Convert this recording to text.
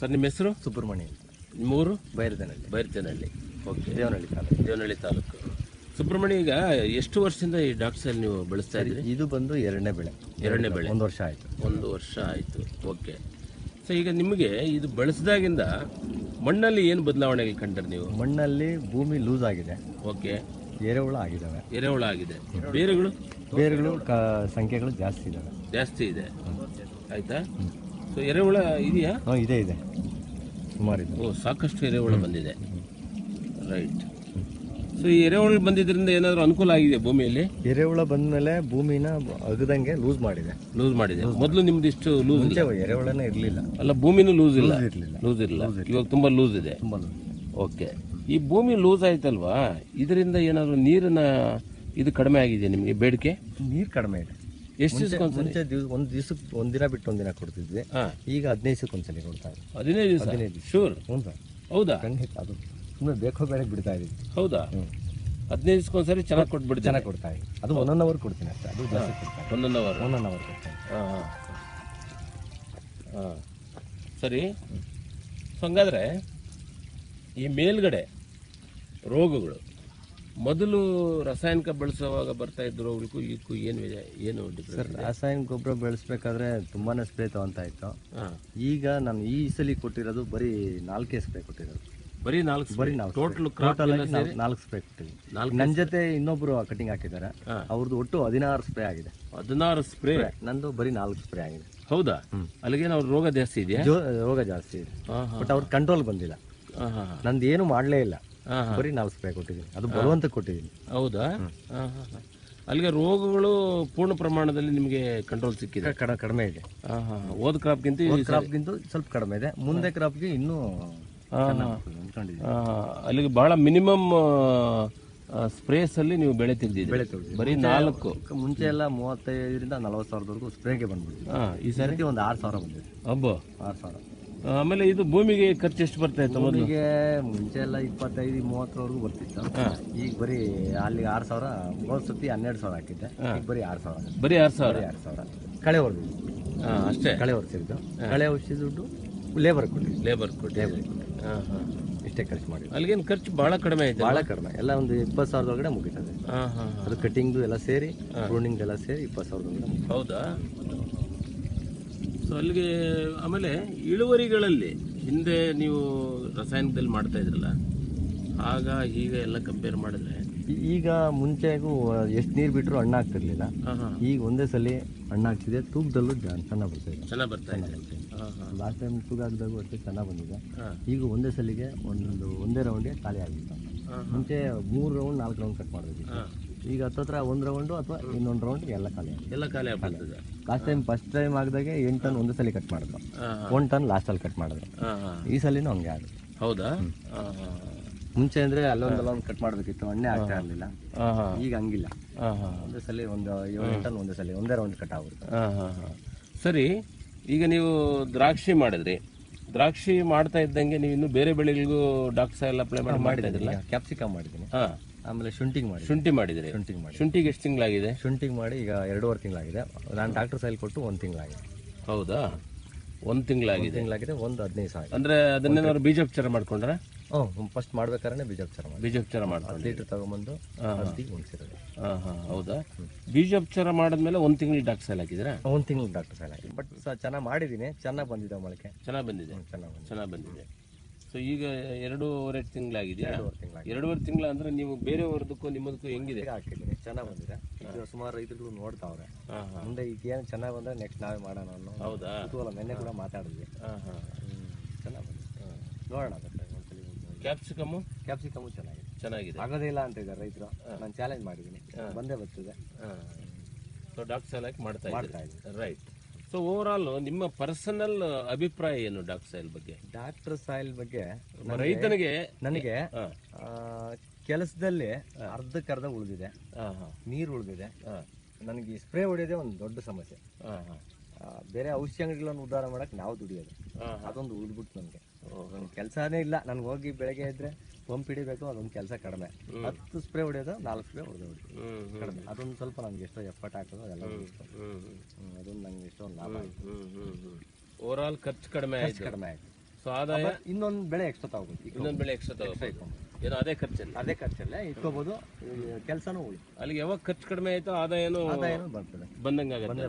Sir ನಿಮ್ಮ ಹೆಸರು? ಸುಬ್ರಹ್ಮಣ್ಯ ಮೂರು ಬೈರದನಹಳ್ಳಿ ಬೈರ್ತೇನಹಳ್ಳಿ. ಓಕೆ. ದೇವನಹಳ್ಳಿ ತಾಲೂಕು. ದೇವನಹಳ್ಳಿ ತಾಲೂಕು. ಸುಬ್ರಹ್ಮಣ್ಯ ಈಗ ಎಷ್ಟು ವರ್ಷದಿಂದ ಈ ಡಾಕ್ಟರ್ ಸೈಲ್ ನೀವು ಬೆಳೆಸ್ತಾ ಇದ್ದೀರಿ? ಇದು ಬಂದು ಎರಡನೇ ಬೆಳೆ. ಎರಡನೇ ಬೆಳೆ. ಒಂದು ವರ್ಷ ಆಯಿತು. ಒಂದು ವರ್ಷ ಆಯಿತು. ಓಕೆ. ಸೊ ಈಗ ನಿಮಗೆ ಇದು ಬಳಸಿದಾಗಿಂದ ಮಣ್ಣಲ್ಲಿ ಏನು ಬದಲಾವಣೆಗಳು ಕಂಡ್ರಿ ನೀವು? ಮಣ್ಣಲ್ಲಿ ಭೂಮಿ ಲೂಸ್ ಆಗಿದೆ. ಓಕೆ. ಎರೆಹುಳ ಆಗಿದ್ದಾವೆ. ಎರೆಹುಳ ಆಗಿದೆ. ಬೇರುಗಳು? ಬೇರುಗಳು ಕ ಸಂಖ್ಯೆಗಳು ಜಾಸ್ತಿ ಇದ್ದಾವೆ. ಜಾಸ್ತಿ ಇದೆ. ಆಯ್ತಾ? ಸೊ ಎರೆಹುಳ ಇದೆಯಾ? ಹಾಂ ಇದೆ ಇದೆ. ಸುಮಾರು ಇದೆ. ಓ ಸಾಕಷ್ಟು ಎರೆಹುಳ ಬಂದಿದೆ. ರೈಟ್. ಸೊ ಈ ಎರೆಹುಳ ಬಂದಿದ್ದರಿಂದ ಏನಾದರೂ ಅನುಕೂಲ ಆಗಿದೆ ಭೂಮಿಯಲ್ಲಿ? ಎರೆಹುಳ ಬಂದಮೇಲೆ ಭೂಮಿನ ಅಗದಂಗೆ ಲೂಸ್ ಮಾಡಿದೆ. ಲೂಸ್ ಮಾಡಿದೆ. ಮೊದಲು ನಿಮ್ದು ಇಷ್ಟು ಲೂಸ್ ಮುಂಚೆ ಎರೆಹುಳನೇ ಇರಲಿಲ್ಲ. ಅಲ್ಲ ಭೂಮಿನೂ ಲೂಸ್ ಇಲ್ಲ. ಇರಲಿಲ್ಲ. ಲೂಸ್ ಇಲ್ಲ. ಇವಾಗ ತುಂಬ ಲೂಸ್ ಇದೆ. ತುಂಬ ಓಕೆ. ಈ ಭೂಮಿ ಲೂಸ್ ಆಯ್ತಲ್ವಾ? ಇದರಿಂದ ಏನಾದರೂ ನೀರಿನ ಇದು ಕಡಿಮೆ ಆಗಿದೆ ನಿಮಗೆ? ಬೇಡಿಕೆ? ನೀರು ಕಡಿಮೆ ಇದೆ. ಎಷ್ಟು ಮುಂಚೆ ದಿವ್ಸ ಒಂದು ದಿವ್ಸಕ್ಕೆ ಒಂದಿನ ಬಿಟ್ಟು ಒಂದಿನ ಕೊಡ್ತಿದ್ವಿ. ಹಾಂ. ಈಗ ಹದಿನೈದು ದಿವಸಕ್ಕೆ ಒಂದ್ಸಲಿ ಕೊಡ್ತಾ ಇದ್ದೀವಿ. ಹದಿನೈದು ದಿವಸ? ಹದಿನೈದು ದಿವಸ. ಶೂರ್ ಹ್ಞೂ ಸರ್. ಹೌದಾ? ಖಂಡಿತ ಅದು. ಸುಮ್ಮನೆ ಬೇಕೋ ಬೇರೆ ಬಿಡ್ತಾ ಇದ್ದೀವಿ. ಹೌದಾ? ಹ್ಞೂ. ಹದಿನೈದು ದಿವಸಕ್ಕೊಂದ್ಸರಿ ಚೆನ್ನಾಗಿ ಕೊಟ್ಬಿಡ್ತೀನಿ. ಚೆನ್ನಾಗಿ ಕೊಡ್ತಾ ಇದ್ದೀವಿ. ಅದು ಒಂದೊಂದು ಅವರ್ ಕೊಡ್ತೀನಿ ಅಷ್ಟೇ. ಅದು ಜಾಸ್ತಿ ಕೊಡ್ತಾ ಒಂದೊಂದು ಅವರ್. ಒಂದೊಂದು ಅವರ್ ಕೊಡ್ತೀನಿ ಹಾಂ ಹಾಂ. ಹಾಂ. ಸರಿ. ಸೊ ಹಂಗಾದ್ರೆ ಈ ಮೇಲ್ಗಡೆ ರೋಗಗಳು ಮೊದಲು ರಾಸಾಯನಿಕ ಬಳಸುವಾಗ ಬರ್ತಾ ಇದ್ರು ರೋಗಕ್ಕೂ ಇದಕ್ಕೂ ಏನು ಇದೆ? ಏನು ಸರ್ ಡಿಫ್ರೆನ್ಸ್ ರಾಸಾಯನಿಕ ಗೊಬ್ಬರ ಬೆಳೆಸ್ಬೇಕಾದ್ರೆ ತುಂಬಾನೇ ಸ್ಪ್ರೇ ತಗೊಂತ ಇತ್ತು. ಹಾಂ. ಈಗ ನಾನು ಈ ಸಲ ಕೊಟ್ಟಿರೋದು ಬರೀ ನಾಲ್ಕೇ ಸ್ಪ್ರೇ ಕೊಟ್ಟಿರೋದು. ಬರೀ ನಾಲ್ಕು ಬರೀ ನಾವು ಟೋಟಲ್ ಕ್ರಾಪ್ ಟೋಟಲ್ ನಾಲ್ಕು- ಸ್ಪ್ರೇ ಕೊಟ್ಟಿದ್ದೀನಿ. ನಾಲ್ಕು ನನ್ನ ಜೊತೆ ಇನ್ನೊಬ್ರು ಕಟಿಂಗ್ ಹಾಕಿದ್ದಾರೆ. ಹಾ. ಅವ್ರದ್ದು ಒಟ್ಟು ಹದಿನಾರು ಸ್ಪ್ರೇ ಆಗಿದೆ. ಹದಿನಾರು ಸ್ಪ್ರೇ? ನಂದು ಬರೀ ನಾಲ್ಕು ಸ್ಪ್ರೇ ಆಗಿದೆ. ಹೌದಾ? ಅಲ್ಲಿಗೆ ಅಲ್ಲಿಗೇನು ಅವ್ರ ರೋಗ ಜಾಸ್ತಿ ಇದೆಯಾ? ಜೋ ರೋಗ ಜಾಸ್ತಿ ಇದೆ. ಬಟ್ ಅವ್ರ ಕಂಟ್ರೋಲ್ ಬಂದಿಲ್ಲ. ನಂದು ಏನು ಮಾಡಲೇ ಇಲ್ಲ. ಬರೀ ನಾಲ್ಕು ಸ್ಪ್ರೇ ಕೊಟ್ಟಿದ್ದೀನಿ ಅದು ಬರುವಂತ ಕೊಟ್ಟಿದ್ದೀನಿ ಹೌದಾ? ಅಲ್ಲಿಗೆ ರೋಗಗಳು ಪೂರ್ಣ ಪ್ರಮಾಣದಲ್ಲಿ ನಿಮಗೆ ಕಂಟ್ರೋಲ್ ಸಿಕ್ಕಿದೆ? ಕಡ- ಕಡಿಮೆ ಇದೆ. ಓದ್ ಕ್ರಾಪ್ಗಿಂತ ಕ್ರಾಪ್ಗಿಂತ ಸ್ವಲ್ಪ ಕಡಿಮೆ ಇದೆ. ಮುಂದೆ ಕ್ರಾಪ್ಗೆ ಇನ್ನೂ ಅಲ್ಲಿಗೆ ಬಹಳ ಮಿನಿಮಮ್ ಸ್ಪ್ರೇಸ್ ಅಲ್ಲಿ ನೀವು ಬೆಳೆ ತೆಗೆದಿದ್ದೀರಿ. ಬೆಳೆ ತೆಗ್ದಿದ್ದೀನಿ. ಬರೀ ನಾಲ್ಕು. ಮುಂಚೆ ಎಲ್ಲ ಮೂವತ್ತೈದರಿಂದ ನಲವತ್ತು ಸಾವಿರದವರೆಗೂ ಸ್ಪ್ರೇಗೆ ಬಂದ್ಬಿಡ್ತೀವಿ ಹಾ ಈ ಸರಿ? ಸರ್ತಿ ಒಂದು ಆರು ಸಾವಿರ ಬಂದಿದೆ. ಹಬ್ಬ ಆರು ಸಾವಿರ. ಆಮೇಲೆ ಇದು ಭೂಮಿಗೆ ಖರ್ಚು ಎಷ್ಟು ಬರ್ತಾ ಇತ್ತು ಮೊದಲು? ಭೂಮಿಗೆ ಮುಂಚೆ ಎಲ್ಲ ಇಪ್ಪತ್ತೈದು ಮೂವತ್ತರವರೆಗೂ ಬರ್ತಿತ್ತು. ಈಗ ಬರೀ ಅಲ್ಲಿ ಆರು ಸಾವಿರ ಮೂವತ್ತು ಸತಿ ಹನ್ನೆರಡು ಸಾವಿರ ಹಾಕಿದ್ದೆ. ಈಗ ಬರೀ ಆರು ಸಾವಿರ. ಬರೀ ಆರು ಸಾವಿರ? ಬರೀ ಆರು ಸಾವಿರ. ಕಳೆ ಹೊಡೆದು ಅಷ್ಟೇ? ಕಳೆ ಹೊಡೆಸಿದ್ದು. ಕಳೆ ಔಷಧಿ ದುಡ್ಡು ಲೇಬರ್ ಕೊಟ್ಟಿದ್ದು. ಲೇಬರ್ ಕೊಟ್ಟು ಹಾಂ ಹಾಂ. ಇಷ್ಟೇ ಖರ್ಚು ಮಾಡಿ ಅಲ್ಲಿಗೇನು ಖರ್ಚು ಭಾಳ ಕಡಿಮೆ ಆಯ್ತು ಭಾಳ ಕಡಿಮೆ. ಎಲ್ಲ ಒಂದು ಇಪ್ಪತ್ತು ಸಾವಿರದೊಳಗಡೆ ಮುಗಿತದೆ. ಹಾಂ ಹಾಂ ಹಾಂ. ಅದು ಕಟಿಂಗ್ದು ಎಲ್ಲ ಸೇರಿ ರೂನಿಂಗ್ ಎಲ್ಲ ಸೇರಿ ಇಪ್ಪತ್ತು ಸಾವಿರದೊಳಗಡೆ ಹೌದಾ? ಸೊ ಅಲ್ಲಿಗೆ ಆಮೇಲೆ ಇಳುವರಿಗಳಲ್ಲಿ ಹಿಂದೆ ನೀವು ರಾಸಾಯನಿಕದಲ್ಲಿ ಮಾಡ್ತಾ ಇದ್ರಲ್ಲ ಆಗ ಈಗ ಎಲ್ಲ ಕಂಪೇರ್ ಮಾಡಿದ್ರೆ ಈಗ ಮುಂಚೆಗೂ ಎಷ್ಟು ನೀರು ಬಿಟ್ಟರು ಹಣ್ಣು ಆಗ್ತಿರ್ಲಿಲ್ಲ. ಈಗ ಒಂದೇ ಸಲ ಹಣ್ಣು ಆಗ್ತಿದೆ ತೂಕದಲ್ಲೂ ಚೆನ್ನಾಗಿ ಚೆನ್ನಾಗಿ ಬರ್ತಿದೆ ಚೆನ್ನಾಗಿ ಬರ್ತಾ ಇದೆ. ಲಾಸ್ಟ್ ಟೈಮ್ ತೂಕ ಹಾಕಿದಾಗೂ ಅಷ್ಟೇ ಚೆನ್ನಾಗಿ ಬಂದಿದೆ. ಈಗ ಒಂದೇ ಸಲಿಗೆ ಒಂದೊಂದು ಒಂದೇ ರೌಂಡ್ಗೆ ಖಾಲಿ ಆಗಿತ್ತು. ಮುಂಚೆ ಮೂರು ರೌಂಡ್ ನಾಲ್ಕು ರೌಂಡ್ ಕಟ್ ಹಾಂ. ಈಗ ಹತ್ತತ್ರ ಒಂದು ರೌಂಡು ಅಥವಾ ಇನ್ನೊಂದು ರೌಂಡ್ ಎಲ್ಲ ಖಾಲಿ ಆಗಿದೆ ಎಲ್ಲ ಖಾಲಿ ಆಗ್ಬಿಡ್ತದೆ. ಲಾಸ್ಟ್ ಟೈಮ್ ಫಸ್ಟ್ ಟೈಮ್ ಆಗಿದಾಗೆ ಎಂಟು ಟನ್ ಒಂದೇ ಸಲ ಕಟ್ ಮಾಡಿದ್ರು. ಒಂದು ಟನ್ ಲಾಸ್ಟಲ್ಲಿ ಕಟ್ ಮಾಡಿದ್ರು. ಹಾಂ ಹಾಂ. ಈ ಸಲಿನೂ ಹಂಗೆ ಆಗುತ್ತೆ. ಹೌದಾ? ಮುಂಚೆ ಅಂದ್ರೆ ಅಲ್ಲೊಂದು ಅಲ್ಲೊಂದು ಕಟ್ ಮಾಡಬೇಕಿತ್ತು ಹಣ್ಣೆ ಆಗ್ತಾ ಇರಲಿಲ್ಲ. ಈಗ ಹಂಗಿಲ್ಲ. ಒಂದೇ ಸಲ ಒಂದು ಏಳು ಎಂಟು ಟನ್ ಒಂದೇ ಸಲ ಒಂದೇ ರೌಂಡ್ ಕಟ್ ಆಗುತ್ತೆ ಸರಿ ಈಗ ನೀವು ದ್ರಾಕ್ಷಿ ಮಾಡಿದ್ರಿ. ದ್ರಾಕ್ಷಿ ಮಾಡ್ತಾ ಇದ್ದಂಗೆ ನೀವು ಇನ್ನು ಬೇರೆ ಬೆಳೆಗಳಿಗೂ ಡಾಕ್ಟರ್ ಎಲ್ಲ ಅಪ್ಲೈ ಮಾಡಿ ಮಾಡ್ತಾ ಇದ್ರಲ್ಲ ಕ್ಯಾಪ್ಸಿಕಮ್ ಮಾಡಿದ್ದೀನಿ. ಹಾಂ. ಆಮೇಲೆ ಶುಂಠಿಗೆ ಮಾಡಿ ಶುಂಠಿ ಮಾಡಿದ್ರಿ. ಶುಂಠಿಗೆ ಮಾಡಿ ಶುಂಠಿಗೆ ಎಷ್ಟು ತಿಂಗಳಾಗಿದೆ? ಶುಂಠಿಗೆ ಮಾಡಿ ಈಗ ಎರಡೂವರೆ ತಿಂಗಳಾಗಿದೆ. ನಾನು ಡಾಕ್ಟರ್ ಸೈಲ್ ಕೊಟ್ಟು ಒಂದು ತಿಂಗಳಾಗಿದೆ. ಹೌದಾ? ಒಂದು ತಿಂಗಳಾಗಿದೆ. ತಿಂಗಳಾಗಿದೆ ಒಂದು ಹದಿನೈದು ಸಾವಿರ. ಅಂದರೆ ಅದನ್ನೇನಾದ್ರು ಬೀಜೋಪಚಾರ ಮಾಡ್ಕೊಂಡ್ರೆ? ಹ್ಞೂ ಫಸ್ಟ್ ಮಾಡ್ಬೇಕಾದ್ರೆ ಬೀಜೋಪಚಾರ ಮಾಡಿ ಬೀಜೋಪಚಾರ ಮಾಡಿ ಲೀಟ್ರ್ ತಗೊಂಬಂದು ಉಣಿಸಿರೋದು. ಹಾಂ ಹಾಂ ಹೌದಾ? ಬೀಜೋಪಚಾರ ಮಾಡಿದ್ಮೇಲೆ ಒಂದು ತಿಂಗಳು ಡಾಕ್ಟರ್ ಸೈಲ್ ಹಾಕಿದ್ರೆ ಒಂದು ತಿಂಗಳು ಡಾಕ್ಟರ್ ಸೈಲ್ ಹಾಕಿದ್ರೆ ಬಟ್ ಚೆನ್ನಾಗಿ ಮಾಡಿದ್ದೀನಿ ಚೆನ್ನಾಗಿ ಬಂದಿದೆ ಮೊಳಕೆ ಚೆನ್ನಾಗಿ ಬಂದಿದೆ. ಚೆನ್ನಾಗಿ ಬಂದಿದೆ. ಚೆನ್ನಾಗಿ ಬಂದಿದೆ. ಸೊ ಈಗ ಎರಡೂವರೆ ತಿಂಗಳಾಗಿದೆ. ಎರಡೂವರೆ ತಿಂಗಳ ಅಂದ್ರೆ ನೀವು ಬೇರೆಯವ್ರದಕ್ಕೂ ನಿಮ್ಮದಕ್ಕೂ ಹೆಂಗಿದೆ? ಹಾಕಿದ್ದೀನಿ ಚೆನ್ನಾಗಿ ಬಂದಿದೆ. ಈಗ ಸುಮಾರು ರೈತರುಗಳು ನೋಡ್ತಾವ್ರೆ. ಮುಂದೆ ಏನು ಚೆನ್ನಾಗಿ ಬಂದ್ರೆ ನೆಕ್ಸ್ಟ್ ನಾವೇ ಮಾಡೋಣ ಅನ್ನೋ ಹೌದಾ? ಕುತೂಹಲ ನೆನ್ನೆ ಕೂಡ ಮಾತಾಡಿದ್ವಿ. ಚೆನ್ನಾಗಿ ಬಂದಿದೆ. ನೋಡೋಣ ಕ್ಯಾಪ್ಸಿಕಮ್ಮು? ಕ್ಯಾಪ್ಸಿಕಮು ಚೆನ್ನಾಗಿದೆ. ಚೆನ್ನಾಗಿದೆ. ಆಗೋದೇ ಇಲ್ಲ ಅಂತ ಇದ್ದಾರೆ ರೈತರು. ನಾನು ಚಾಲೆಂಜ್ ಮಾಡಿದ್ದೀನಿ. ಬಂದೇ ಬರ್ತದೆ. ಸೊ ಡಾಕ್ಟರ್ ಸೆಲೆಕ್ಟ್ ಮಾಡ್ತಾ ಮಾಡ್ತಾ ಇದ್ದೀರಿ. ರೈಟ್ ಸೊ ಓವರ್ ಆಲ್ ನಿಮ್ಮ ಪರ್ಸನಲ್ ಅಭಿಪ್ರಾಯ ಏನು ಡಾಕ್ಟರ್ ಸೈಲ್ ಬಗ್ಗೆ? ಡಾಕ್ಟರ್ ಸಾಯಿಲ್ ಬಗ್ಗೆ ರೈತನಿಗೆ ನನಗೆ ಕೆಲಸದಲ್ಲಿ ಅರ್ಧಕ್ಕರ್ಧ ಉಳಿದಿದೆ. ನೀರು ಉಳಿದಿದೆ. ನನಗೆ ಸ್ಪ್ರೇ ಹೊಡೆಯೋದೇ ಒಂದು ದೊಡ್ಡ ಸಮಸ್ಯೆ. ಬೇರೆ ಔಷಧಿ ಅಂಗಡಿಗಳನ್ನು ಉದ್ಧಾರ ಮಾಡಕ್ಕೆ ನಾವು ದುಡಿಯೋದು. ಅದೊಂದು ಉಳಿದ್ಬಿಟ್ಟು ನನಗೆ ನನ್ನ ಕೆಲಸನೇ ಇಲ್ಲ. ನನಗೆ ಹೋಗಿ ಬೆಳಗ್ಗೆ ಇದ್ರೆ ಪಂಪ್ ಹಿಡಿಬೇಕು ಅದೊಂದು ಕೆಲಸ ಕಡಿಮೆ. ಹತ್ತು ಸ್ಪ್ರೇ ಹೊಡೆಯೋದು ನಾಲ್ಕು ಸ್ಪ್ರೇ ಹೊಡೆದು ಹೊಡಿ ಹ್ಞೂ ಹ್ಞೂ ಕಡಿಮೆ. ಅದೊಂದು ಸ್ವಲ್ಪ ನನಗೆ ಎಷ್ಟೋ ಎಫರ್ಟ್ ಹಾಕೋದು ಅದೆಲ್ಲ ಅದೊಂದು ನಂಗೆ ಎಷ್ಟೋ ಲಾಭ ಓವರ್ ಆಲ್ ಖರ್ಚು ಕಡಿಮೆ ಆಯ್ತು. ಕಡಿಮೆ ಆಯ್ತು. ಸೊ ಆದಾಯ? ಇನ್ನೊಂದು ಬೆಳೆ ಎಕ್ಸ್ಟ್ರಾ ತಗೋಬೋದು. ಇನ್ನೊಂದು ಬೆಳೆ ಎಕ್ಸ್ಟ್ರಾ ತಗೋಬೇಕು ಏನೋ ಅದೇ ಖರ್ಚಲ್ಲಿ? ಅದೇ ಖರ್ಚಲ್ಲೇ ಇಟ್ಕೋಬಹುದು ಕೆಲಸನೂ ಉಳಿ ಅಲ್ಲಿಗೆ ಯಾವಾಗ ಖರ್ಚು ಕಡಿಮೆ ಆಯ್ತೋ ಆದಾಯನೂ ಆದಾಯನೂ ಬರ್ತದೆ. ಬಂದಂಗಾಗತ್ತೆ